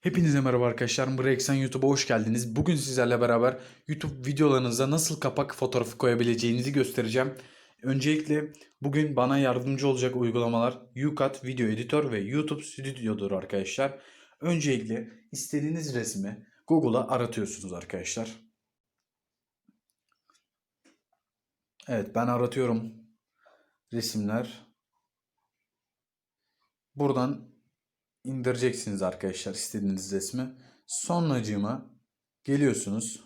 Hepinize merhaba arkadaşlar. Breaksen YouTube'a hoş geldiniz. Bugün sizlerle beraber YouTube videolarınıza nasıl kapak fotoğrafı koyabileceğinizi göstereceğim. Öncelikle bugün bana yardımcı olacak uygulamalar UCut Video Editor ve YouTube Studio'dur arkadaşlar. Öncelikle istediğiniz resmi Google'a aratıyorsunuz arkadaşlar. Evet ben aratıyorum resimler. Buradan indireceksiniz arkadaşlar istediğiniz resmi. Sonracığıma geliyorsunuz.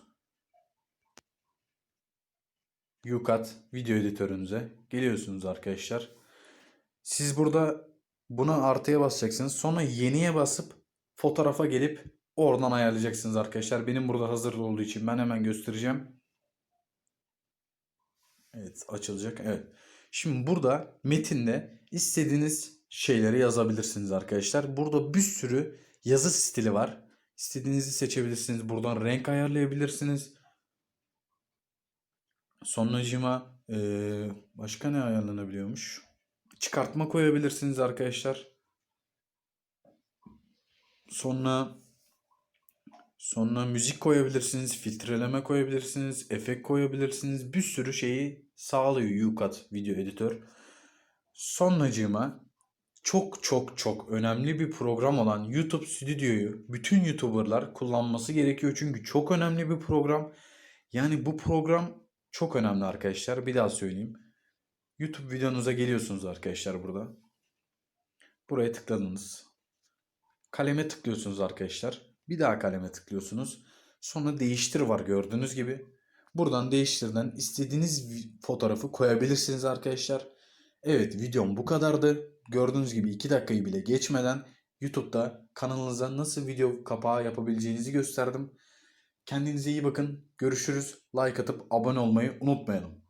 UCut video editörünüze geliyorsunuz arkadaşlar. Siz burada buna artıya basacaksınız. Sonra yeniye basıp fotoğrafa gelip oradan ayarlayacaksınız arkadaşlar. Benim burada hazır olduğu için ben hemen göstereceğim. Evet açılacak. Evet. Şimdi burada metinde istediğiniz şeyleri yazabilirsiniz arkadaşlar. Burada bir sürü yazı stili var. İstediğinizi seçebilirsiniz. Buradan renk ayarlayabilirsiniz. Sonracıma eee, başka ne ayarlanabiliyormuş? Çıkartma koyabilirsiniz arkadaşlar. Sonra sonra müzik koyabilirsiniz, filtreleme koyabilirsiniz, efekt koyabilirsiniz. Bir sürü şeyi sağlıyor UCut video editör. Sonracığıma çok çok çok önemli bir program olan YouTube Studio'yu bütün YouTuber'lar kullanması gerekiyor. Çünkü çok önemli bir program. Yani bu program çok önemli arkadaşlar. Bir daha söyleyeyim. YouTube videonuza geliyorsunuz arkadaşlar burada. Buraya tıkladınız. Kaleme tıklıyorsunuz arkadaşlar. Bir daha kaleme tıklıyorsunuz. Sonra değiştir var gördüğünüz gibi. Buradan değiştirden istediğiniz fotoğrafı koyabilirsiniz arkadaşlar. Evet videom bu kadardı. Gördüğünüz gibi 2 dakikayı bile geçmeden YouTube'da kanalınıza nasıl video kapağı yapabileceğinizi gösterdim. Kendinize iyi bakın. Görüşürüz. Like atıp abone olmayı unutmayalım.